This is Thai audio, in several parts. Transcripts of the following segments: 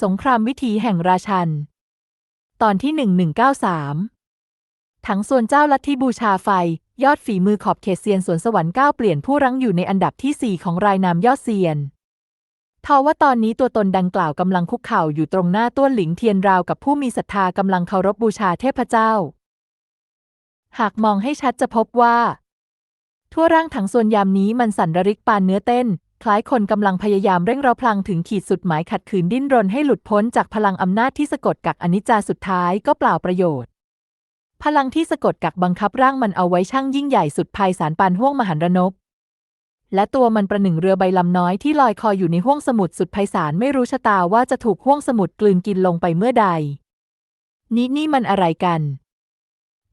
สงครามวิถีแห่งราชัน ตอนที่ 1193ถังส่วนเจ้าลัทธิบูชาไฟ ยอดฝีมือขอบเขตเซียนสวนสวรรค์ก้าวเปลี่ยนผู้รั้งอยู่ในอันดับที่ 4 ของรายนามยอดเซียนทว่าตอนนี้ตัวตนดังกล่าวกำลังคุกเข่าอยู่ตรงหน้าต้วนหลิงเทียนราวกับผู้มีศรัทธากำลังเคารพบูชาเทพเจ้า หากมองให้ชัดจะพบว่า ทั่วร่างถังส่วนยามนี้มันสั่นระริกปานเนื้อเต้น คล้ายคนกำลังพยายามเร่งเราพลังถึงขีดสุดหมายขัดขืนดิ้นรนให้หลุดพ้นจากพลังอำนาจที่สะกดกักอนิจจาสุดท้ายก็เปล่าประโยชน์ พลังที่สะกดกักบังคับร่างมันเอาไว้ช่างยิ่งใหญ่สุดภัยสารปานห้วงมหันรนบและตัวมันประหนึ่งเรือใบลำน้อยที่ลอยคอยอยู่ในห้วงสมุทรสุดไพศาลไม่รู้ชะตาว่าจะถูกห้วงสมุทรกลืนกินลงไปเมื่อใด นี่นี่มันอะไรกัน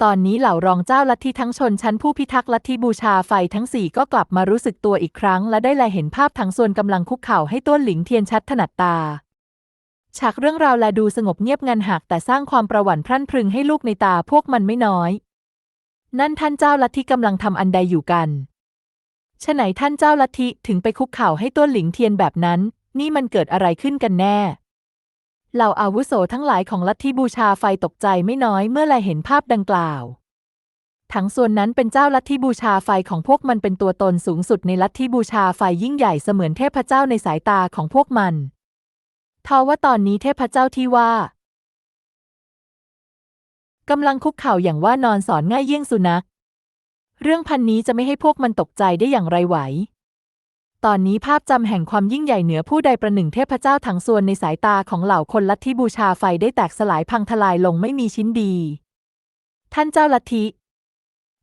ตอนนี้เหล่ารองเจ้าลัทธิทั้งชนชั้นผู้พิทักษ์ลัทธิบูชาไฟทั้งสี่ก็กลับมารู้สึกตัวอีกครั้ง และได้แลเห็นภาพทั้งส่วนกำลังคุกเข่าให้ต้นหลิงเทียนชัดถนัดตา ฉากเรื่องราวแลดูสงบเงียบงันหักแต่สร้างความประหวั่นพรั่นพรึงให้ลูกในตาพวกมันไม่น้อย นั่นท่านเจ้าลัทธิกำลังทำอันใดอยู่กันฉะไหนท่านเจ้าลัทธิถึงไปคุกเข่าให้ต้นหลิงเทียนแบบนั้น นี่มันเกิดอะไรขึ้นกันแน่ เหล่าอาวุโสทั้งหลายของลัทธิบูชาไฟตกใจไม่น้อยเมื่อแลเห็นภาพดังกล่าว ทั้งส่วนนั้นเป็นเจ้าลัทธิบูชาไฟของพวกมันเป็นตัวตนสูงสุดในลัทธิบูชาไฟยิ่งใหญ่เสมือนเทพเจ้าในสายตาของพวกมันทว่าตอนนี้เทพเจ้าที่ว่ากำลังคุกเข่าอย่างว่านอนสอนง่ายเยี่ยงสุนัข เรื่องพันนี้จะไม่ให้พวกมันตกใจได้อย่างไรไหว ตอนนี้ภาพจำแห่งความยิ่งใหญ่เหนือผู้ใดประหนึ่งเทพเจ้าทั้งส่วนในสายตาของเหล่าคนลัทธิบูชาไฟได้แตกสลายพังทลายลงไม่มีชิ้นดี ท่านเจ้าลัทธิ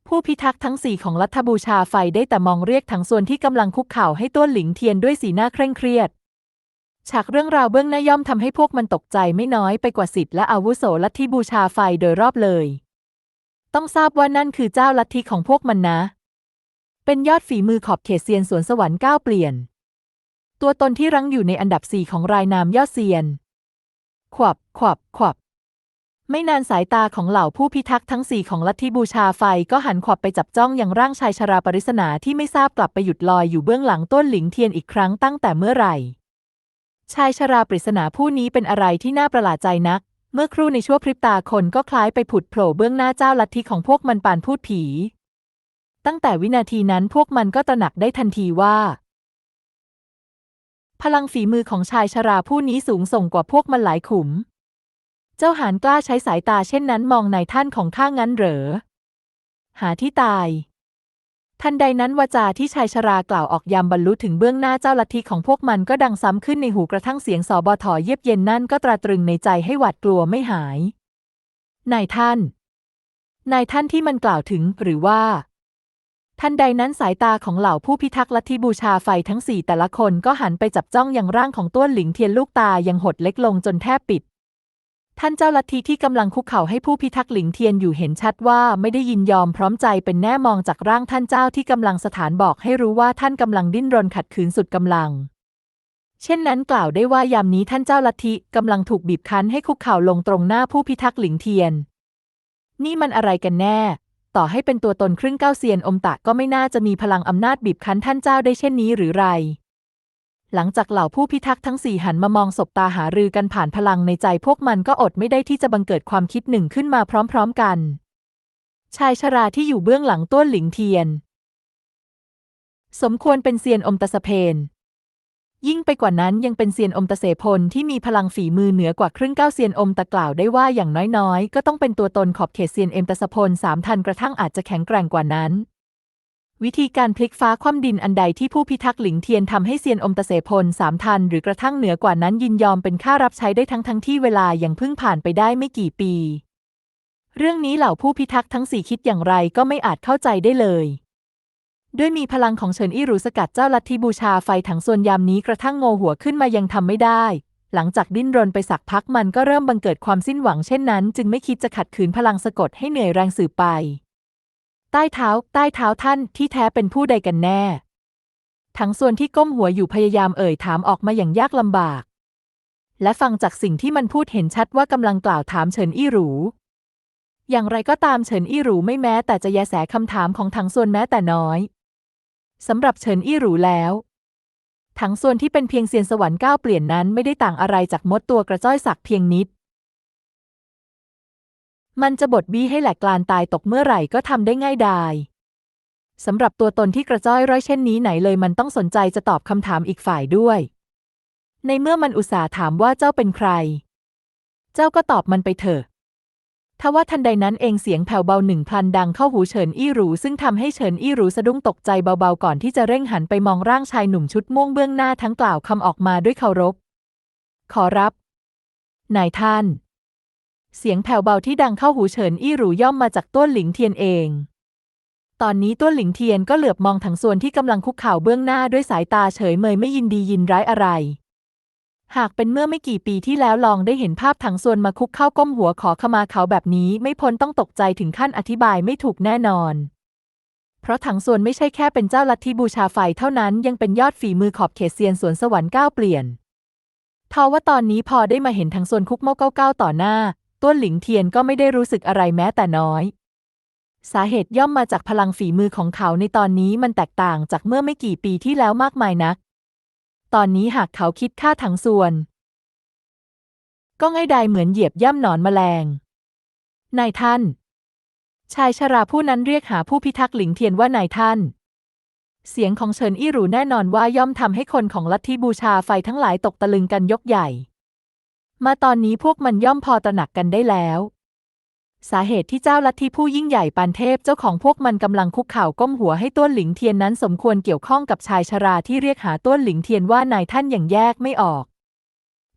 ผู้พิทักษ์ทั้งสี่ของลัทธบูชาไฟได้แต่มองเรียกทั้งส่วนที่กำลังคุกเข่าให้ต้วนหลิงเทียนด้วยสีหน้าเคร่งเครียด ฉากเรื่องราวเบื้องหน้าย่อมทำให้พวกมันตกใจไม่น้อยไปกว่าสิทธิ์และอาวุโสลัทธิบูชาไฟโดยรอบเลย ต้องทราบว่านั่นคือเจ้าลัทธิของพวกมันนะ เป็นยอดฝีมือขอบเขตเซียนสวนสวรรค์ก้าวเปลี่ยน ตัวตนที่รั้งอยู่ในอันดับสี่ของรายนามยอดเซียน ขวับ ขวับ ขวับ ไม่นานสายตาของเหล่าผู้พิทักษ์ทั้งสี่ของลัทธิบูชาไฟก็หันขวับไปจับจ้องอย่างร่างชายชราปริศนาที่ไม่ทราบกลับไปหยุดลอยอยู่เบื้องหลังต้นหลิงเทียนอีกครั้งตั้งแต่เมื่อไหร่ ชายชราปริศนาผู้นี้เป็นอะไรที่น่าประหลาดใจนัก เมื่อครู่ในชั่วพริบตาคนก็คล้ายไปผุดโผล่เบื้องหน้าเจ้าลัทธิของพวกมันปานพูดผี ตั้งแต่วินาทีนั้นพวกมันก็ตระหนักได้ทันทีว่า พลังฝีมือของชายชราผู้นี้สูงส่งกว่าพวกมันหลายขุม เจ้าหานกล้าใช้สายตาเช่นนั้นมองนายท่านของข้างั้นเหรอ หาที่ตาย ทันใดนั้นวาจาที่ชายชรากล่าวออกยามบรรลุถึงเบื้องหน้าเจ้าลัทธิของพวกมันก็ดังซ้ำขึ้นในหูกระทั่งเสียงสอบอถอเยียบเย็นนั่นก็ตราตรึงในใจให้หวาดกลัวไม่หาย นายท่าน นายท่านที่มันกล่าวถึงหรือว่า ทันใดนั้นสายตาของเหล่าผู้พิทักษ์ลัทธิบูชาไฟทั้งสี่แต่ละคนก็หันไปจับจ้องยังร่างของต้วนหลิงเทียนลูกตายังหดเล็กลงจนแทบปิด ท่านเจ้าลัทธิที่กำลังคุกเข่าให้ผู้พิทักษ์หลิงเทียนอยู่เห็นชัดว่าไม่ได้ยินยอมพร้อมใจเป็นแน่มองจากร่างท่านเจ้าที่กำลังสถานบอกให้รู้ว่าท่านกำลังดิ้นรนขัดขืนสุดกำลัง เช่นนั้นกล่าวได้ว่ายามนี้ท่านเจ้าลัทธิกำลังถูกบีบคั้นให้คุกเข่าลงตรงหน้าผู้พิทักษ์หลิงเทียน นี่มันอะไรกันแน่ ต่อให้เป็นตัวตนครึ่งเก้าเซียนอมตะก็ไม่น่าจะมีพลังอำนาจบีบคั้นท่านเจ้าได้เช่นนี้หรือไร หลังจากเหล่าผู้พิทักษ์ทั้งสี่หันมามองศบตาหารือกันผ่านพลังในใจพวกมันก็อดไม่ได้ที่จะบังเกิดความคิดหนึ่งขึ้นมาพร้อมๆกัน ชายชราที่อยู่เบื้องหลังต้นหลิงเทียน สมควรเป็นเซียนอมตะสะเพน ยิ่งไปกว่านั้นยังเป็นเซียนอมตะเสพลที่มีพลังฝีมือเหนือกว่าครึ่งเก้าเซียนอมตะกล่าวได้ว่าอย่างน้อยๆ ก็ต้องเป็นตัวตนขอบเขตเซียนเอมตะสพลสามทันกระทั่งอาจจะแข็งแกร่งกว่านั้น วิธีการพลิกฟ้าคว่ำดินอันใดที่ผู้พิทักษ์หลิงเทียนทำให้เซียนอมตะเสพลสามทันหรือกระทั่งเหนือกว่านั้นยินยอมเป็นค่ารับใช้ได้ทั้งทั้งที่เวลายังเพิ่งผ่านไปได้ไม่กี่ปี เรื่องนี้เหล่าผู้พิทักษ์ทั้งสี่คิดอย่างไรก็ไม่อาจเข้าใจได้เลย ด้วยมีพลังของเฉินอี้หรูสกัดเจ้าลัทธิบูชาไฟถังส่วนยามนี้กระทั่งโงหัวขึ้นมายังทำไม่ได้ หลังจากดิ้นรนไปสักพักมันก็เริ่มบังเกิดความสิ้นหวังเช่นนั้น จึงไม่คิดจะขัดขืนพลังสะกดให้เหนื่อยแรงสืบไป ใต้เท้า ใต้เท้าท่านที่แท้เป็นผู้ใดกันแน่ ทั้งส่วนที่ก้มหัวอยู่พยายามเอ่ยถามออกมาอย่างยากลำบาก และฟังจากสิ่งที่มันพูดเห็นชัดว่ากำลังกล่าวถามเฉินอี้หรูอย่างไรก็ตามเฉินอี้หรูไม่แม้แต่จะแยแสคำถามของทั้งส่วนแม้แต่น้อย สำหรับเฉินอี้หรูแล้วถังส่วนที่เป็นเพียงเซียนสวรรค์ก้าวเปลี่ยนนั้นไม่ได้ต่างอะไรจากมดตัวกระจ้อยสักเพียงนิด มันจะบดบี้ให้แหลกกลานตายตกเมื่อไหร่ก็ทำได้ง่ายดายสำหรับตัวตนที่กระจ้อยร้อยเช่นนี้ไหนเลยมันต้องสนใจจะตอบคำถามอีกฝ่ายด้วย ในเมื่อมันอุตส่าห์ถามว่าเจ้าเป็นใคร เจ้าก็ตอบมันไปเถอะ ทว่าทันใดนั้นเองเสียงแผ่วเบาหนึ่งพลันดังเข้าหูเฉินอี้หรูซึ่งทำให้เฉินอี้หรูสะดุ้งตกใจเบาๆก่อนที่จะเร่งหันไปมองร่างชายหนุ่มชุดม่วงเบื้องหน้าทั้งกล่าวคำออกมาด้วยเคารพ ขอรับ นายท่าน เสียงแผ่วเบาที่ดังเข้าหูเฉินอี้หรูย่อมมาจากต้นหลิงเทียนเอง ตอนนี้ต้นหลิงเทียนก็เหลือบมองถังส่วนที่กำลังคุกเข่าเบื้องหน้าด้วยสายตาเฉยเมยไม่ยินดียินร้ายอะไร หากเป็นเมื่อไม่กี่ปีที่แล้วลองได้เห็นภาพถังส่วนมาคุกเข้าก้มหัวขอขมาเขาแบบนี้ไม่พ้นต้องตกใจถึงขั้นอธิบายไม่ถูกแน่นอน เพราะถังส่วนไม่ใช่แค่เป็นเจ้าลัทธิบูชาไฟเท่านั้นยังเป็นยอดฝีมือขอบเขตเซียนสวนสวรรค์ก้าวเปลี่ยนทว่าตอนนี้พอได้มาเห็นถังส่วนคุกเมาเก้าเก้าต่อหน้าต้นหลิงเทียนก็ไม่ได้รู้สึกอะไรแม้แต่น้อย สาเหตุย่อมมาจากพลังฝีมือของเขาในตอนนี้มันแตกต่างจากเมื่อไม่กี่ปีที่แล้วมากมายนัก ตอนนี้หากเขาคิดฆ่าถังส่วน ก็ง่ายดายเหมือนเหยียบย่ำหนอนแมลง นายท่าน ชายชราผู้นั้นเรียกหาผู้พิทักษ์หลิงเทียนว่านายท่าน เสียงของเฉินอี้หรูแน่นอนว่าย่อมทำให้คนของลัทธิบูชาไฟทั้งหลายตกตะลึงกันยกใหญ่ มาตอนนี้พวกมันย่อมพอตระหนักกันได้แล้ว สาเหตุที่เจ้าลัทธิผู้ยิ่งใหญ่ปานเทพเจ้าของพวกมันกำลังคุกเข่าก้มหัวให้ต้วนหลิงเทียนนั้นสมควรเกี่ยวข้องกับชายชราที่เรียกหาต้วนหลิงเทียนว่านายท่านอย่างแยกไม่ออก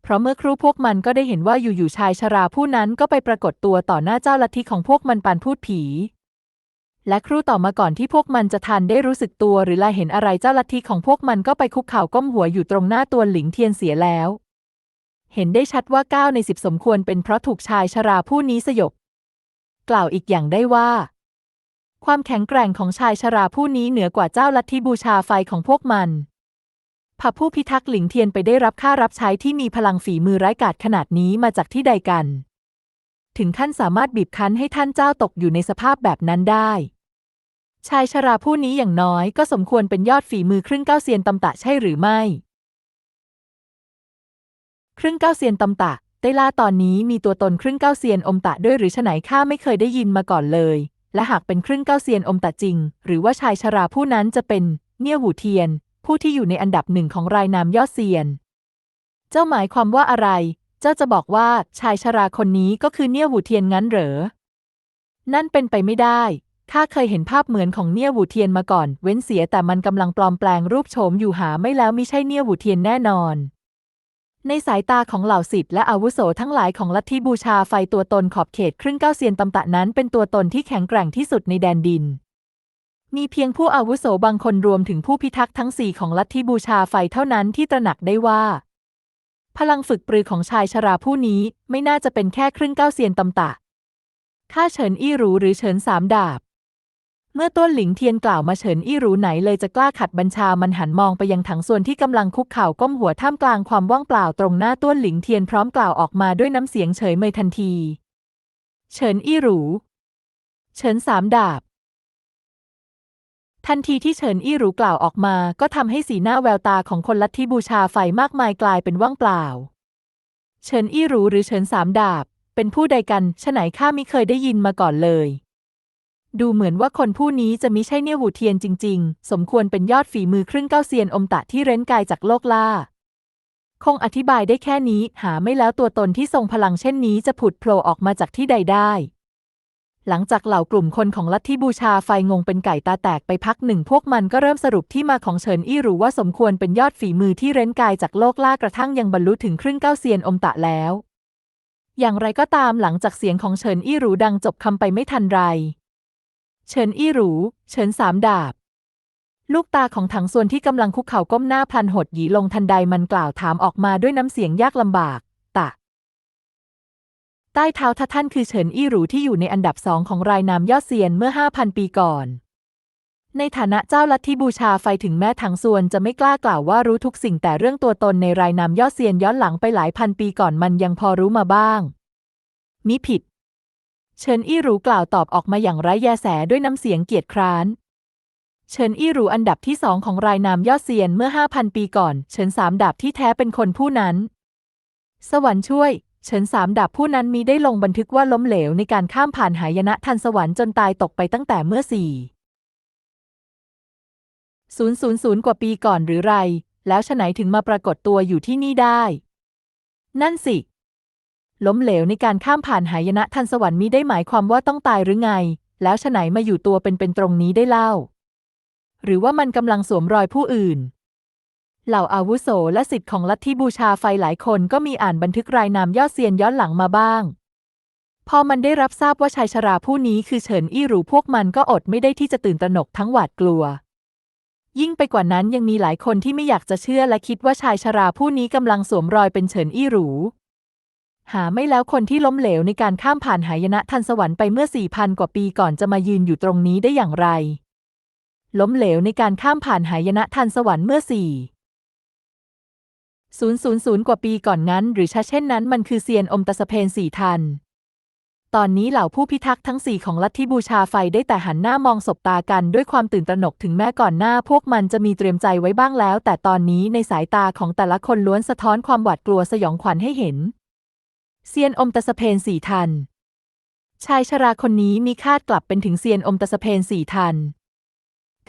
เพราะเมื่อครู่พวกมันก็ได้เห็นว่าอยู่ๆชายชราผู้นั้นก็ไปปรากฏตัวต่อหน้าเจ้าลัทธิของพวกมันปานพูดผี และครู่ต่อมาก่อนที่พวกมันจะทันได้รู้สึกตัวหรือลาเห็นอะไรเจ้าลัทธิของพวกมันก็ไปคุกเข่าก้มหัวอยู่ตรงหน้าตัวหลิงเทียนเสียแล้ว เห็นได้ชัดว่าเก้าในสิบสมควรเป็นเพราะถูกชายชราผู้นี้สยบ กล่าวอีกอย่างได้ว่า ความแข็งแกร่งของชายชราผู้นี้เหนือกว่าเจ้าลัทธิบูชาไฟของพวกมันพาผู้พิทักษ์หลิงเทียนไปได้รับค่ารับใช้ที่มีพลังฝีมือร้ายกาจขนาดนี้มาจากที่ใดกัน ถึงขั้นสามารถบีบคั้นให้ท่านเจ้าตกอยู่ในสภาพแบบนั้นได้ ชายชราผู้นี้อย่างน้อยก็สมควรเป็นยอดฝีมือครึ่งเก้าเซียนตำตะใช่หรือไม่ ครึ่งเก้าเซียนตำตะ ไต้ล่าตอนนี้มีตัวตนครึ่งเก้าเซียนอมตะด้วยหรือฉไหนข้าไม่เคยได้ยินมาก่อนเลย และหากเป็นครึ่งเก้าเซียนอมตะจริง หรือว่าชายชราผู้นั้นจะเป็นเมี่ยหูเทียน ผู้ที่อยู่ในอันดับหนึ่งของรายนามยอดเซียน เจ้าหมายความว่าอะไร เจ้าจะบอกว่าชายชราคนนี้ก็คือเนี่ยหูเทียนงั้นเหรอ นั่นเป็นไปไม่ได้ข้าเคยเห็นภาพเหมือนของเนี่ยหูเทียนมาก่อน เว้นเสียแต่มันกำลังปลอมแปลงรูปโฉมอยู่หาไม่แล้วมิใช่เนี่ยหูเทียนแน่นอน ในสายตาของเหล่าสิทธิ์และอาวุโสทั้งหลายของลัทธิบูชาไฟตัวตนขอบเขตครึ่งเก้าเซียนตำตะนั้นเป็นตัวตนที่แข็งแกร่งที่สุดในแดนดิน มีเพียงผู้อาวุโสบางคนรวมถึงผู้พิทักษ์ทั้งสี่ของลัทธิบูชาไฟเท่านั้นที่ตระหนักได้ว่า พลังฝึกปรือของชายชราผู้นี้ไม่น่าจะเป็นแค่ครึ่งเก้าเซียนตำตะข้าเฉินอี้หรูหรือเฉินสามดาบ เมื่อต้นหลิงเทียนกล่าวมาเฉินอี้หรูไหนเลยจะกล้าขัดบัญชามันหันมองไปยังถังส่วนที่กำลังคุกเข่าก้มหัวท่ามกลางความว่างเปล่าตรงหน้าต้นหลิงเทียนพร้อมกล่าวออกมาด้วยน้ำเสียงเฉยเมยทันที เฉินอี้หรูเฉินสามดาบ ทันทีที่เฉินอี้หรูกล่าวออกมา ก็ทำให้สีหน้าแววตาของคนลัทธิบูชาไฟมากมายกลายเป็นว่างเปล่า เฉินอี้หรูหรือเฉินสามดาบ เป็นผู้ใดกันฉไหนข้ามิเคยได้ยินมาก่อนเลย ดูเหมือนว่าคนผู้นี้จะมิใช่เนี่ยหูเทียนจริง ๆ สมควรเป็นยอดฝีมือครึ่งเก้าเซียนอมตะที่เร้นกายจากโลกล่า คงอธิบายได้แค่นี้หาไม่แล้วตัวตนที่ทรงพลังเช่นนี้จะผุดโผล่ออกมาจากที่ใดได้ หลังจากเหล่ากลุ่มคนของลัทธิบูชาไฟงงเป็นไก่ตาแตกไปพักหนึ่งพวกมันก็เริ่มสรุปที่มาของเฉินอี้หรูว่าสมควรเป็นยอดฝีมือที่เร้นกายจากโลกล่ากระทั่งยังบรรลุถึงครึ่งเก้าเซียนอมตะแล้ว อย่างไรก็ตามหลังจากเสียงของเฉินอี้หรูดังจบคำไปไม่ทันไร เฉินอี้หรู เฉินสามดาบ ลูกตาของถังส่วนที่กำลังคุกเข่าก้มหน้าพลันหดหยีลงทันใดมันกล่าวถามออกมาด้วยน้ำเสียงยากลำบาก ตะ ใต้เท้าท่านคือเฉินอี้หรูที่อยู่ในอันดับสองของรายนามยอดเซียนเมื่อห้าพันปีก่อนในฐานะเจ้าลัทธิบูชาไฟถึงแม้ถังส่วนจะไม่กล้ากล่าวว่ารู้ทุกสิ่งแต่เรื่องตัวตนในรายนามยอดเซียนย้อนหลังไปหลายพันปีก่อนมันยังพอรู้มาบ้าง มิผิด เฉินอี้หรูกล่าวตอบออกมาอย่างไร้แยแสด้วยน้ำเสียงเกียจคร้านเฉินอี้หรูอันดับที่สองของรายนามยอดเซียนเมื่อห้าพันปีก่อนเฉินสามดาบที่แท้เป็นคนผู้นั้น สวรรค์ช่วย เฉินสามดาบผู้นั้นมีได้ลงบันทึกว่าล้มเหลวในการข้ามผ่านหายนะทันสวรรค์จนตายตกไปตั้งแต่เมื่อสี่ศูนย์ศูนย์ศูนย์กว่าปีก่อนหรือไร แล้วฉไหนถึงมาปรากฏตัวอยู่ที่นี่ได้ นั่นสิ ล้มเหลวในการข้ามผ่านหายนะทันสวรรค์มิได้หมายความว่าต้องตายหรือไง แล้วฉไหนมาอยู่ตัวเป็นเป็นตรงนี้ได้เล่า หรือว่ามันกำลังสวมรอยผู้อื่น เหล่าอาวุโสและสิทธิ์ของลัทธิบูชาไฟหลายคนก็มีอ่านบันทึกรายนามยอดเซียนย้อนหลังมาบ้าง พอมันได้รับทราบว่าชายชราผู้นี้คือเฉินอี้หรูพวกมันก็อดไม่ได้ที่จะตื่นตระหนกทั้งหวาดกลัวยิ่งไปกว่านั้นยังมีหลายคนที่ไม่อยากจะเชื่อและคิดว่าชายชราผู้นี้กำลังสวมรอยเป็นเฉินอี้หรู หาไม่แล้วคนที่ล้มเหลวในการข้ามผ่านหายนะทันสวรรค์ไปเมื่อสี่พันกว่าปีก่อนจะมายืนอยู่ตรงนี้ได้อย่างไร ล้มเหลวในการข้ามผ่านหายนะทันสวรรค์เมื่อสี่ศูนย์ศูนย์ศูนย์กว่าปีก่อนนั้น หรือชาเช่นนั้นมันคือเซียนอมตะสเพนสี่ทัน ตอนนี้เหล่าผู้พิทักษ์ทั้งสี่ของลัทธิบูชาไฟได้แต่หันหน้ามองสบตากันด้วยความตื่นตระหนกถึงแม้ก่อนหน้าพวกมันจะมีเตรียมใจไว้บ้างแล้ว แต่ตอนนี้ในสายตาของแต่ละคนล้วนสะท้อนความหวาดกลัวสยองขวัญให้เห็น เซียนอมตะสเพนสี่ทัน ชายชราคนนี้มีคาดกลับเป็นถึงเซียนอมตะสเพนสี่ทัน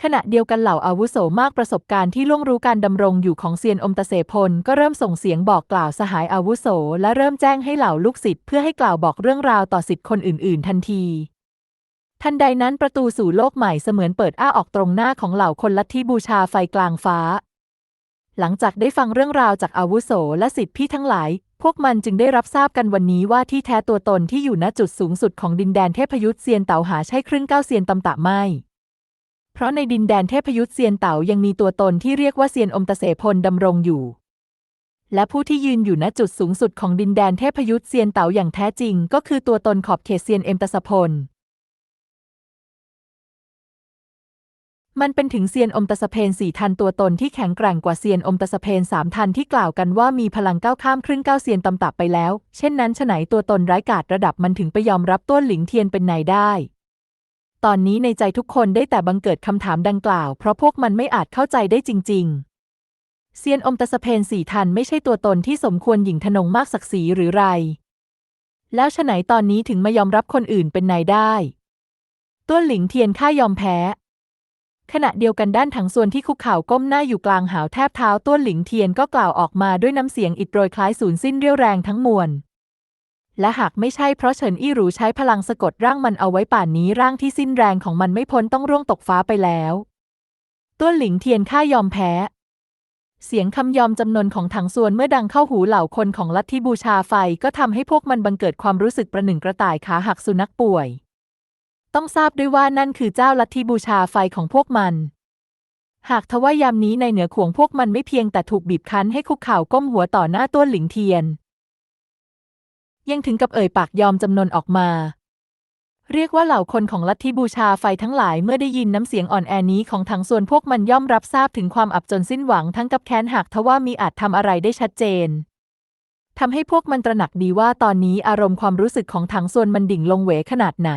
ขณะเดียวกันเหล่าอาวุโสมากประสบการณ์ที่ล่วงรู้การดำรงอยู่ของเซียนอมตะเสพลก็เริ่มส่งเสียงบอกกล่าวสหายอาวุโส และเริ่มแจ้งให้เหล่าลูกศิษย์เพื่อให้กล่าวบอกเรื่องราวต่อศิษย์คนอื่น ๆ ทันทีทันใดนั้นประตูสู่โลกใหม่เสมือนเปิดอ้าออกตรงหน้าของเหล่าคนลัทธิบูชาไฟกลางฟ้า หลังจากได้ฟังเรื่องราวจากอาวุโสและศิษย์พี่ทั้งหลาย พวกมันจึงได้รับทราบกันวันนี้ว่าที่แท้ตัวตนที่อยู่ณจุดสูงสุดของดินแดนเทพยุทธเซียนเต๋าหาใช่ครึ่งเก้าเซียนตำตะไม่ เพราะในดินแดนเทพยุทธเซียนเต๋ายังมีตัวตนที่เรียกว่าเซียนอมตะเสพลดำรงอยู่ และผู้ที่ยืนอยู่ณจุดสูงสุดของดินแดนเทพยุทธเซียนเต๋าอย่างแท้จริง ก็คือตัวตนขอบเขตเซียนเอ็มตะสพล มันเป็นถึงเซียนอมตะสเพนสี่ทันตัวตนที่แข็งแกร่งกว่าเซียนอมตะสเพนสามทันที่กล่าวกันว่ามีพลังก้าวข้ามครึ่งก้าเซียนตำตับไปแล้ว เช่นนั้นฉะไหนตัวตนร้ายกาจระดับมันถึงไปยอมรับต้วนหลิงเทียนเป็นนายได้ ตอนนี้ในใจทุกคนได้แต่บังเกิดคำถามดังกล่าว เพราะพวกมันไม่อาจเข้าใจได้จริง ๆ เซียนอมตะสเพนสี่ทันไม่ใช่ตัวตนที่สมควรหญิงทนงมากศักดิ์ศรีหรือไร แล้วฉะไหนตอนนี้ถึงมายอมรับคนอื่นเป็นนายได้ต้วนหลิงเทียนข้ายอมแพ้ ขณะเดียวกันด้านถังส่วนที่คุกเข่าก้มหน้าอยู่กลางหาวแทบเท้าต้วนหลิงเทียนก็กล่าวออกมาด้วยน้ำเสียงอิดโรยคล้ายสูญสิ้นเรี่ยวแรงทั้งมวล และหากไม่ใช่เพราะเฉินอี้หรูใช้พลังสะกดร่างมันเอาไว้ป่านนี้ร่างที่สิ้นแรงของมันไม่พ้นต้องร่วงตกฟ้าไปแล้ว ต้วนหลิงเทียนข้ายอมแพ้ เสียงคำยอมจำนนของถังส่วนเมื่อดังเข้าหูเหล่าคนของลัทธิบูชาไฟก็ทำให้พวกมันบังเกิดความรู้สึกประหนึ่งกระต่ายขาหักสุนัขป่วย ต้องทราบด้วยว่านั่นคือเจ้าลัทธิบูชาไฟของพวกมัน หากทว่ายามนี้ในเหนือขวงพวกมันไม่เพียงแต่ถูกบีบคั้นให้คุกเข่าก้มหัวต่อหน้าต้วนหลิงเทียน ยังถึงกับเอ่ยปากยอมจำนนออกมา เรียกว่าเหล่าคนของลัทธิบูชาไฟทั้งหลายเมื่อได้ยินน้ำเสียงอ่อนแอนี้ของทั้งส่วนพวกมันย่อมรับทราบถึงความอับจนสิ้นหวังทั้งกับแค้นหากทว่ามีอาจทำอะไรได้ชัดเจนทำให้พวกมันตระหนักดีว่าตอนนี้อารมณ์ความรู้สึกของทั้งส่วนมันดิ่งลงเหวขนาดไหน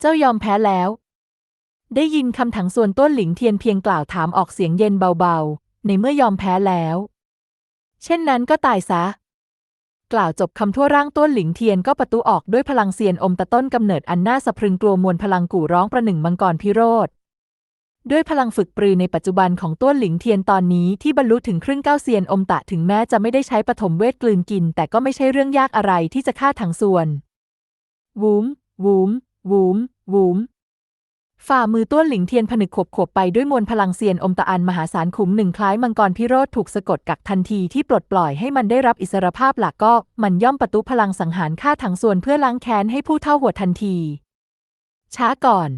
เจ้ายอมแพ้แล้ว ได้ยินคำถังส่วนต้นหลิงเทียนเพียงกล่าวถามออกเสียงเย็นเบาๆ ในเมื่อยอมแพ้แล้ว เช่นนั้นก็ตายซะ กล่าวจบคำทั่วร่างต้นหลิงเทียนก็ประตูออกด้วยพลังเซียนอมตะต้นกำเนิดอันน่าสะพรึงกลัวมวลพลังกู่ร้องประหนึ่งมังกรพิโรธด้วยพลังฝึกปรือในปัจจุบันของต้นหลิงเทียนตอนนี้ที่บรรลุถึงครึ่งเก้าเซียนอมตะถึงแม้จะไม่ได้ใช้ปฐมเวทกลืนกิน แต่ก็ไม่ใช่เรื่องยากอะไรที่จะฆ่าถังส่วน วูมวูม วูม วูม ฝ่ามือต้วนหลิงเทียนผนึกขบขบไปด้วยมวลพลังเซียนอมตะอันมหาศาลขุมหนึ่งคล้ายมังกรพิโรธถูกสะกดกักทันทีที่ปลดปล่อยให้มันได้รับอิสรภาพหลักก็มันย่อมประตุพลังสังหารฆ่าถังส่วนเพื่อล้างแค้นให้ผู้เท่าหัวทันที ช้าก่อน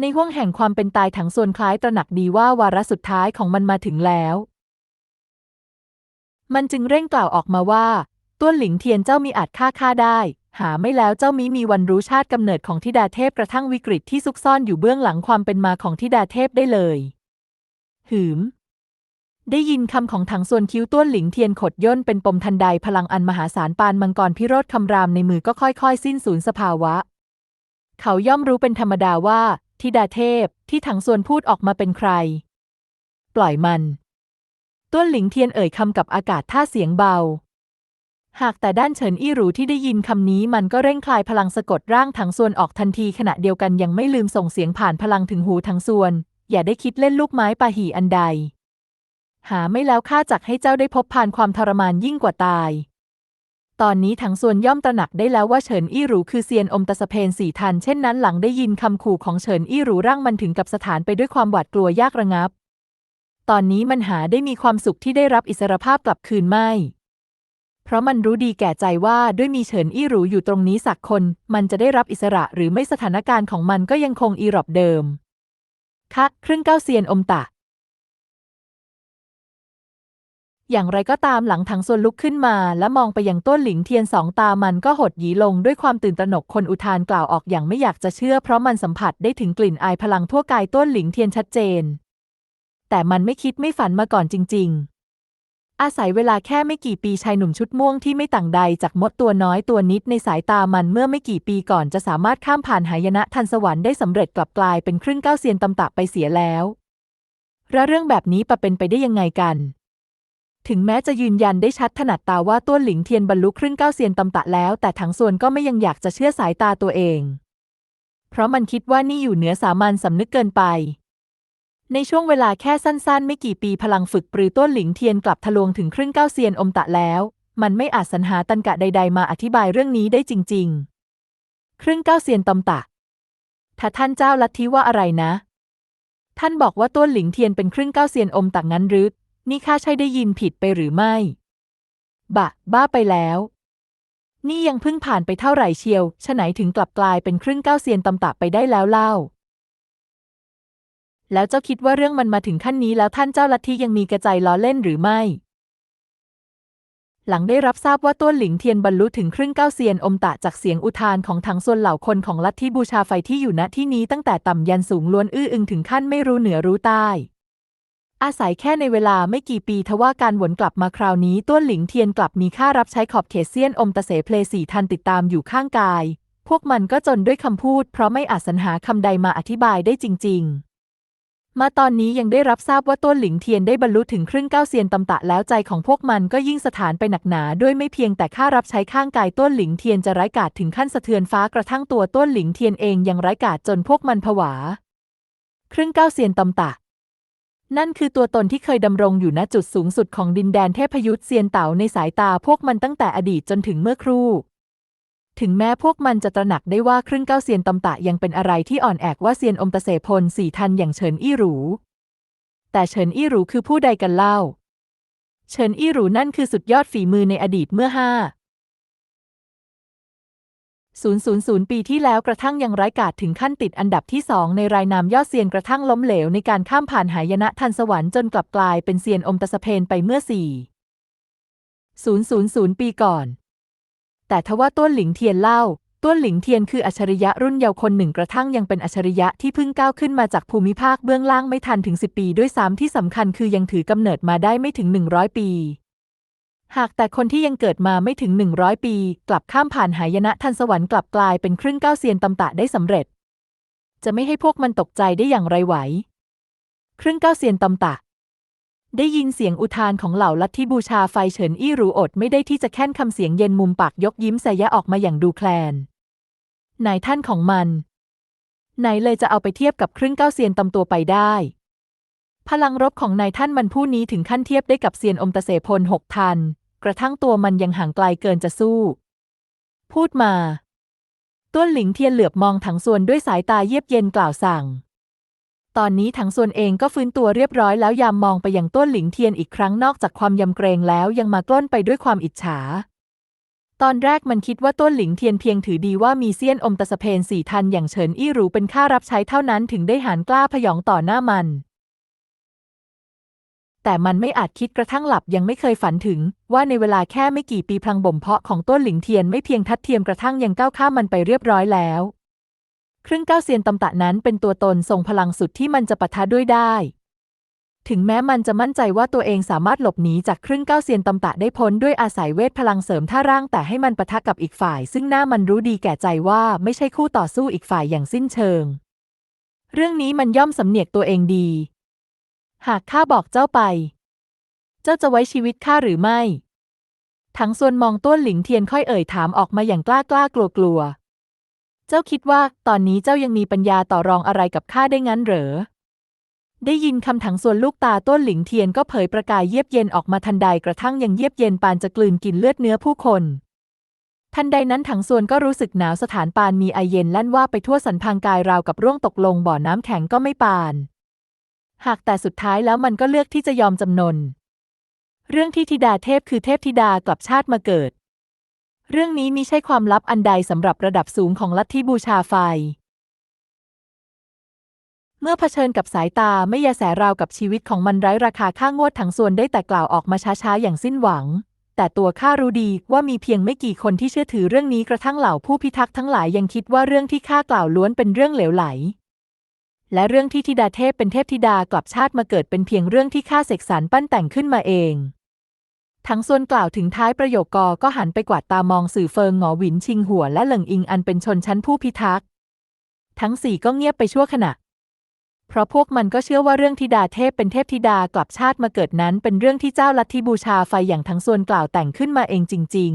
ในห้วงแห่งความเป็นตายถังส่วนคล้ายตระหนักดีว่าวาระสุดท้ายของมันมาถึงแล้ว มันจึงเร่งกล่าวออกมาว่า ต้วนหลิงเทียนเจ้ามีอาจฆ่าข้าได้ หาไม่แล้วเจ้ามีมีวันรู้ชาติกำเนิดของทิดาเทพกระทั่งวิกฤตที่ซุกซ่อนอยู่เบื้องหลังความเป็นมาของทิดาเทพได้เลย หืม ได้ยินคำของถังส่วนคิ้วต้วนหลิงเทียนขดย่นเป็นปมทันใดพลังอันมหาศาลปานมังกรพิโรธคำรามในมือก็ค่อยๆ สิ้นสูญสภาวะ เขาย่อมรู้เป็นธรรมดาว่าธิดาเทพที่ถังส่วนพูดออกมาเป็นใคร ปล่อยมันต้วนหลิงเทียนเอ่ยคำกับอากาศท่าเสียงเบา หากแต่ด้านเฉินอี้หรูที่ได้ยินคำนี้มันก็เร่งคลายพลังสะกดร่างถังส่วนออกทันทีขณะเดียวกันยังไม่ลืมส่งเสียงผ่านพลังถึงหูถังส่วน อย่าได้คิดเล่นลูกไม้ปาหีอันใด หาไม่แล้วข้าจักให้เจ้าได้พบผ่านความทรมานยิ่งกว่าตาย ตอนนี้ถังส่วนย่อมตระหนักได้แล้วว่าเฉินอี้หรูคือเซียนอมตะสะเพนสี่ทันเช่นนั้นหลังได้ยินคำขู่ของเฉินอี้หรูร่างมันถึงกับสถานไปด้วยความหวาดกลัวยากระงับ ตอนนี้มันหาได้มีความสุขที่ได้รับอิสรภาพกลับคืนไม่ เพราะมันรู้ดีแก่ใจว่าด้วยมีเฉินอี้หรูอยู่ตรงนี้สักคน มันจะได้รับอิสระหรือไม่สถานการณ์ของมันก็ยังคงอีรอบเดิมคะครึ่งเก้าเซียนอมตะ อย่างไรก็ตามหลังถังส่วนลุกขึ้นมาและมองไปยังต้นหลิงเทียนสองตามันก็หดหยีลงด้วยความตื่นตระหนกคนอุทานกล่าวออกอย่างไม่อยากจะเชื่อ เพราะมันสัมผัสได้ถึงกลิ่นอายพลังทั่วกายต้นหลิงเทียนชัดเจน แต่มันไม่คิดไม่ฝันมาก่อนจริง ๆ อาศัยเวลาแค่ไม่กี่ปีชายหนุ่มชุดม่วงที่ไม่ต่างใดจากมดตัวน้อยตัวนิดในสายตามันเมื่อไม่กี่ปีก่อนจะสามารถข้ามผ่านหายนะทันสวรรค์ได้สำเร็จกลับกลายเป็นครึ่งเก้าเซียนตำตะไปเสียแล้วและเรื่องแบบนี้ปะเป็นไปได้ยังไงกัน ถึงแม้จะยืนยันได้ชัดถนัดตาว่าต้วหลิงเทียนบรรลุครึ่งเก้าเซียนตำตะแล้ว แต่ทั้งส่วนก็ไม่ยังอยากจะเชื่อสายตาตัวเอง เพราะมันคิดว่านี่อยู่เหนือสามัญสำนึกเกินไป ในช่วงเวลาแค่สั้นๆ ไม่กี่ปีพลังฝึกปรือต้นหลิงเทียนกลับทะลวงถึงครึ่งเก้าเซียนอมตะแล้ว มันไม่อาจสรรหาตันกะใด ๆ มาอธิบายเรื่องนี้ได้จริง ๆ ครึ่งเก้าเซียนตำตะ ถ้าท่านเจ้าลัทธิว่าอะไรนะ ท่านบอกว่าต้นหลิงเทียนเป็นครึ่งเก้าเซียนอมตะงั้นหรือนี่ข้าใช่ได้ยินผิดไปหรือไม่ บะ บ้าไปแล้ว นี่ยังเพิ่งผ่านไปเท่าไหร่เชียวฉะไหนถึงกลับกลายเป็นครึ่งเก้าเซียนตำตะไปได้แล้วเล่า แล้วเจ้าคิดว่าเรื่องมันมาถึงขั้นนี้แล้วท่านเจ้าลัทธิยังมีกระใจล้อเล่นหรือไม่ หลังได้รับทราบว่าต้วนหลิงเทียนบรรลุถึงครึ่งเก้าเซียนอมตะจากเสียงอุทานของทั้งส่วนเหล่าคนของลัทธิบูชาไฟที่อยู่ณที่นี้ตั้งแต่ต่ำยันสูงล้วนอื้ออึงถึงขั้นไม่รู้เหนือรู้ใต้อาศัยแค่ในเวลาไม่กี่ปีทว่าการหวนกลับมาคราวนี้ต้วนหลิงเทียนกลับมีค่ารับใช้ขอบเขตเซียนอมตะเสเพลสีทันติดตามอยู่ข้างกาย พวกมันก็จนด้วยคำพูดเพราะไม่อาจสรรหาคำใดมาอธิบายได้จริง ๆ มาตอนนี้ยังได้รับทราบว่าต้นหลิงเทียนได้บรรลุถึงครึ่งเก้าเซียนตำตะแล้วใจของพวกมันก็ยิ่งสถานไปหนักหนาด้วยไม่เพียงแต่ค่ารับใช้ข้างกายต้นหลิงเทียนจะไร้ากาจถึงขั้นสะเทือนฟ้ากระทั่งตัวต้นหลิงเทียนเองยังไร้ากาจจนพวกมันผวา ครึ่งเก้าเซียนตำตะ นั่นคือตัวตนที่เคยดำรงอยู่ณจุดสูงสุดของดินแดนเทพยุทธเซียนเต๋าในสายตาพวกมันตั้งแต่อดีตจนถึงเมื่อครู่ ถึงแม้พวกมันจะตระหนักได้ว่าครึ่งเก้าเซียนตำตะยังเป็นอะไรที่อ่อนแอกว่าเซียนอมตะเสพลสี่ทันอย่างเฉินอี้หรู แต่เฉินอี้หรูคือผู้ใดกันเล่า เฉินอี้หรูนั่นคือสุดยอดฝีมือในอดีตเมื่อห้า000 ปีที่แล้วกระทั่งยังไร้กาจถึงขั้นติดอันดับที่สองในรายนามยอดเซียนกระทั่งล้มเหลวในการข้ามผ่านหายนะทันสวรรค์จนกลับกลายเป็นเซียนอมตะสะเพนไปเมื่อสี่000 ปีก่อน แต่ทว่าต้วนหลิงเทียนเล่า ต้วนหลิงเทียนคืออัจฉริยะรุ่นเยาว์คนหนึ่งกระทั่งยังเป็นอัจฉริยะที่เพิ่งก้าวขึ้นมาจากภูมิภาคเบื้องล่างไม่ทันถึง10ปีด้วยซ้ำที่สำคัญคือยังถือกำเนิดมาได้ไม่ถึง100ปี หากแต่คนที่ยังเกิดมาไม่ถึง100ปี กลับข้ามผ่านหายนะทันสวรรค์กลับกลายเป็นครึ่งเก้าเซียนตำตะได้สำเร็จ จะไม่ให้พวกมันตกใจได้อย่างไรไหว ครึ่งเก้าเซียนตำตะ ได้ยินเสียงอุทานของเหล่าลัทธิบูชาไฟเฉินอี้รู้อดไม่ได้ที่จะแค่นคำเสียงเย็นมุมปากยกยิ้มแสยะออกมาอย่างดูแคลนนายท่านของมัน ไหนเลยจะเอาไปเทียบกับครึ่งเก้าเซียนตำตัวไปได้ พลังรบของนายท่านมันผู้นี้ถึงขั้นเทียบได้กับเซียนอมตะเสพลหกทัน กระทั่งตัวมันยังห่างไกลเกินจะสู้ พูดมา ต้วนหลิงเทียนเหลือบมองถังส่วนด้วยสายตาเยียบเย็นกล่าวสั่ง ตอนนี้ถังส่วนเองก็ฟื้นตัวเรียบร้อยแล้วยามมองไปยังต้นหลิงเทียนอีกครั้งนอกจากความยำเกรงแล้วยังมากล้นไปด้วยความอิจฉา ตอนแรกมันคิดว่าต้นหลิงเทียนเพียงถือดีว่ามีเซียนอมตะสเพนสี่ทันอย่างเฉินอี้หรูเป็นข้ารับใช้เท่านั้นถึงได้หานกล้าพยองต่อหน้ามัน แต่มันไม่อาจคิดกระทั่งหลับยังไม่เคยฝันถึง ว่าในเวลาแค่ไม่กี่ปีพลังบ่มเพาะของต้นหลิงเทียนไม่เพียงทัดเทียมกระทั่งยังก้าวข้ามมันไปเรียบร้อยแล้ว ครึ่งเก้าเซียนตำตะนั้นเป็นตัวตนทรงพลังสุดที่มันจะปะทะด้วยได้ ถึงแม้มันจะมั่นใจว่าตัวเองสามารถหลบหนีจากครึ่งเก้าเซียนตำตะได้พ้นด้วยอาศัยเวทพลังเสริมท่าร่างแต่ให้มันปะทะกับอีกฝ่าย ซึ่งหน้ามันรู้ดีแก่ใจว่าไม่ใช่คู่ต่อสู้อีกฝ่ายอย่างสิ้นเชิง เรื่องนี้มันย่อมสำเนียกตัวเองดี หากข้าบอกเจ้าไป เจ้าจะไว้ชีวิตข้าหรือไม่ถังส่วนมองต้วนหลิงเทียนค่อยเอ่ยถามออกมาอย่างกล้ากล้ากลัวกลัว เจ้าคิดว่าตอนนี้เจ้ายังมีปัญญาต่อรองอะไรกับข้าได้งั้นเหรอ ได้ยินคำถังส่วนลูกตาต้นหลิงเทียนก็เผยประกายเยียบเย็นออกมาทันใดกระทั่งยังเยียบเย็นปานจะกลืนกินเลือดเนื้อผู้คน ทันใดนั้นถังส่วนก็รู้สึกหนาวสถานปานมีไอเย็นลั่นว่าไปทั่วสันพางกายราวกับร่วงตกลงบ่อน้ำแข็งก็ไม่ปาน หากแต่สุดท้ายแล้วมันก็เลือกที่จะยอมจำนน เรื่องที่ธิดาเทพคือเทพธิดากลับชาติมาเกิด เรื่องนี้มิใช่ความลับอันใดสำหรับระดับสูงของลัทธิบูชาไฟ เมื่อเผชิญกับสายตาไม่ยาแสราวกับชีวิตของมันไร้ราคาค่างวดถังส่วนได้แต่กล่าวออกมาช้าๆอย่างสิ้นหวัง แต่ตัวข้ารู้ดีว่ามีเพียงไม่กี่คนที่เชื่อถือเรื่องนี้กระทั่งเหล่าผู้พิทักษ์ทั้งหลายยังคิดว่าเรื่องที่ข้ากล่าวล้วนเป็นเรื่องเหลวไหล และเรื่องที่ธิดาเทพเป็นเทพธิดากลับชาติมาเกิดเป็นเพียงเรื่องที่ข้าเสกสรรปั้นแต่งขึ้นมาเอง ทั้งส่วนกล่าวถึงท้ายประโยคกอก็หันไปกวาดตามองสื่อเฟิงหงอหวินชิงหัวและเหลิงอิงอันเป็นชนชั้นผู้พิทักษ์ ทั้งสี่ก็เงียบไปชั่วขณะ เพราะพวกมันก็เชื่อว่าเรื่องธิดาเทพเป็นเทพธิดากลับชาติมาเกิดนั้นเป็นเรื่องที่เจ้าลัทธิบูชาไฟอย่างทั้งส่วนกล่าวแต่งขึ้นมาเองจริง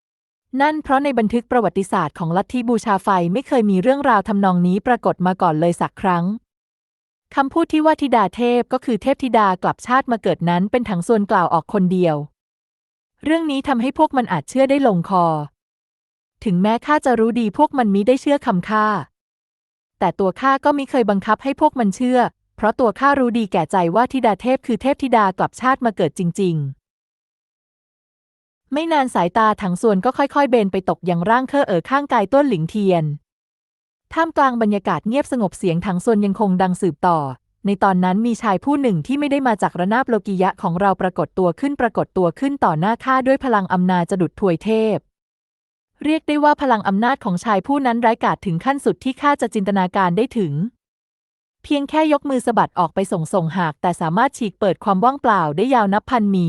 ๆนั่นเพราะในบันทึกประวัติศาสตร์ของลัทธิบูชาไฟไม่เคยมีเรื่องราวทำนองนี้ปรากฏมาก่อนเลยสักครั้ง คำพูดที่ว่าธิดาเทพก็คือเทพธิดากลับชาติมาเกิดนั้นเป็นถังส่วนกล่าวออกคนเดียว เรื่องนี้ทำให้พวกมันอาจเชื่อได้ลงคอ ถึงแม้ข้าจะรู้ดีพวกมันมิได้เชื่อคำข้า แต่ตัวข้าก็มิเคยบังคับให้พวกมันเชื่อ เพราะตัวข้ารู้ดีแก่ใจว่าธิดาเทพคือเทพธิดากลับชาติมาเกิดจริง ๆไม่นานสายตาถังส่วนก็ค่อยๆ เบนไปตกยังร่างเคอเอ๋อข้างกายต้นหลิงเทียน ท่ามกลางบรรยากาศเงียบสงบเสียงถังส่วนยังคงดังสืบต่อ ในตอนนั้นมีชายผู้หนึ่งที่ไม่ได้มาจากระนาบโลกิยะของเราปรากฏตัวขึ้นปรากฏตัวขึ้นต่อหน้าข้าด้วยพลังอำนาจจะดุดถวยเทพ เรียกได้ว่าพลังอำนาจของชายผู้นั้นร้ายกาจถึงขั้นสุดที่ข้าจะจินตนาการได้ถึง เพียงแค่ยกมือสะบัดออกไปส่งส่งหาก แต่สามารถฉีกเปิดความว่างเปล่าได้ยาวนับพันมี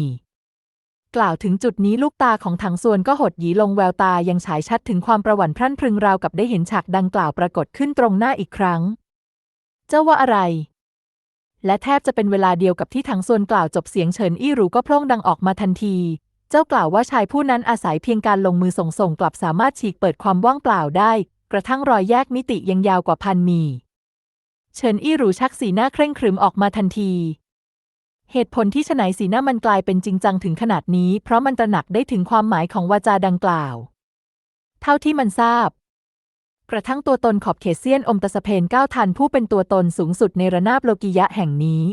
กล่าวถึงจุดนี้ลูกตาของถังส่วนก็หดหยีลงแววตายังฉายชัดถึงความประวั่นพรั่นพรึงราวกับได้เห็นฉากดังกล่าวปรากฏขึ้นตรงหน้าอีกครั้ง เจ้าว่าอะไร และแทบจะเป็นเวลาเดียวกับที่ถังส่วนกล่าวจบเสียงเฉินอี้หรูก็พล่งดังออกมาทันที เจ้ากล่าวว่าชายผู้นั้นอาศัยเพียงการลงมือส่งส่งกลับสามารถฉีกเปิดความว่างเปล่าได้ กระทั่งรอยแยกมิติยังยาวกว่าพันมีเฉินอี้หรูชักสีหน้าเคร่งครึมออกมาทันที เหตุผลที่ฉไหนสีหน้ามันกลายเป็นจริงจังถึงขนาดนี้ เพราะมันตระหนักได้ถึงความหมายของวาจาดังกล่าว เท่าที่มันทราบ กระทั่งตัวตนขอบเขตเซียนอมตะสะเพนก้าวทันผู้เป็นตัวตนสูงสุดในระนาบโลกิยะแห่งนี้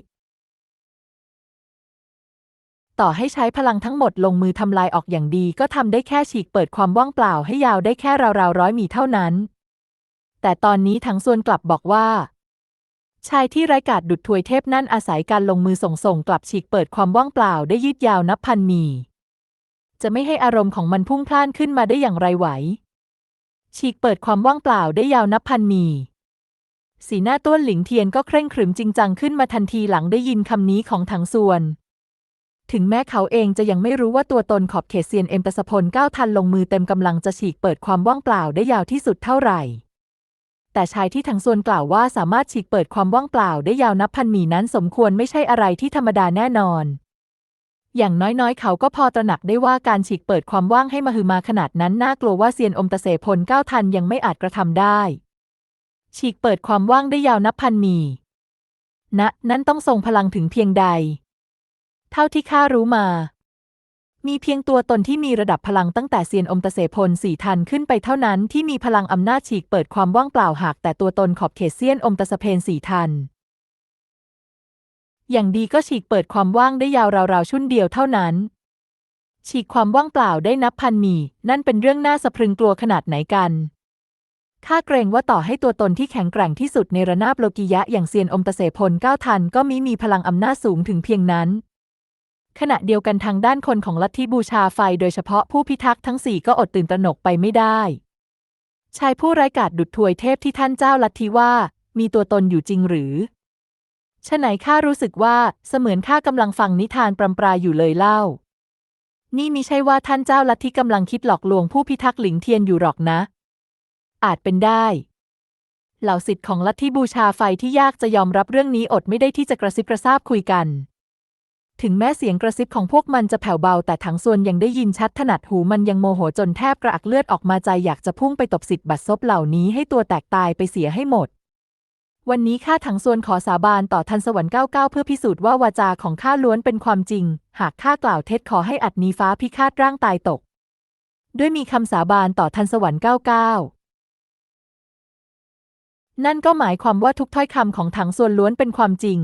ต่อให้ใช้พลังทั้งหมดลงมือทำลายออกอย่างดีก็ทำได้แค่ฉีกเปิดความว่างเปล่าให้ยาวได้แค่ราวๆร้อยมีเท่านั้น แต่ตอนนี้ทั้งส่วนกลับบอกว่า ชายที่ไร้กาจดุดถวยเทพนั่นอาศัยการลงมือส่งส่งกลับฉีกเปิดความว่างเปล่าได้ยืดยาวนับพันมี จะไม่ให้อารมณ์ของมันพุ่งพล่านขึ้นมาได้อย่างไรไหว ฉีกเปิดความว่างเปล่าได้ยาวนับพันมี สีหน้าต้วนหลิงเทียนก็เคร่งขรึมจริงจังขึ้นมาทันทีหลังได้ยินคำนี้ของถังส่วน ถึงแม้เขาเองจะยังไม่รู้ว่าตัวตนขอบเขตเซียนเอ็มตะสพลก้าวทันลงมือเต็มกำลังจะฉีกเปิดความว่างเปล่าได้ยาวที่สุดเท่าไหร่ แต่ชายที่ถังส่วนกล่าวว่าสามารถฉีกเปิดความว่างเปล่าได้ยาวนับพันหมีนั้นสมควรไม่ใช่อะไรที่ธรรมดาแน่นอน อย่างน้อยๆ เขาก็พอตระหนักได้ว่าการฉีกเปิดความว่างให้มหึมาขนาดนั้นน่ากลัวว่าเซียนอมตะเสพลเก้าทันยังไม่อาจกระทำได้ ฉีกเปิดความว่างได้ยาวนับพันมีณนะนั้นต้องทรงพลังถึงเพียงใด เท่าที่ข้ารู้มา มีเพียงตัวตนที่มีระดับพลังตั้งแต่เซียนอมตะเสพลสี่ทันขึ้นไปเท่านั้นที่มีพลังอำนาจฉีกเปิดความว่างเปล่าหากแต่ตัวตนขอบเขตเซียนอมตะสเพนสี่ทัน อย่างดีก็ฉีกเปิดความว่างได้ยาวราวๆ ชุ่นเดียวเท่านั้น ฉีกความว่างเปล่าได้นับพันมี นั่นเป็นเรื่องน่าสะพรึงกลัวขนาดไหนกันข้าเกรงว่าต่อให้ตัวตนที่แข็งแกร่งที่สุดในระนาบโลกิยะอย่างเซียนอมตะเสพลก้าวทันก็มิมีพลังอำนาจสูงถึงเพียงนั้น ขณะเดียวกันทางด้านคนของลัทธิบูชาไฟโดยเฉพาะผู้พิทักษ์ทั้งสี่ก็อดตื่นตระหนกไปไม่ได้ ชายผู้ไร้กาจดุดถวยเทพที่ท่านเจ้าลัทธิว่า มีตัวตนอยู่จริงหรือ ฉะไหนข้ารู้สึกว่าเสมือนข้ากำลังฟังนิทานปรำปราอยู่เลยเล่า นี่มิใช่ว่าท่านเจ้าลัทธิกำลังคิดหลอกลวงผู้พิทักษ์หลิงเทียนอยู่หรอกนะ อาจเป็นได้ เหล่าสิทธิ์ของลัทธิบูชาไฟที่ยากจะยอมรับเรื่องนี้อดไม่ได้ที่จะกระซิบกระซาบคุยกัน ถึงแม้เสียงกระซิบของพวกมันจะแผ่วเบาแต่ถังส่วนยังได้ยินชัดถนัดหูมันยังโมโหจนแทบกระอักเลือดออกมาใจอยากจะพุ่งไปตบสิทธิ์บัตรซบเหล่านี้ให้ตัวแตกตายไปเสียให้หมด วันนี้ข้าถังส่วนขอสาบานต่อทันสวรรค์99 เพื่อพิสูจน์ว่าวาจาของข้าล้วนเป็นความจริง หากข้ากล่าวเท็จขอให้อัดนีฟ้าพิฆาตร่างตายตก ด้วยมีคำสาบานต่อทันสวรรค์99 นั่นก็หมายความว่าทุกถ้อยคำของถังส่วนล้วนเป็นความจริง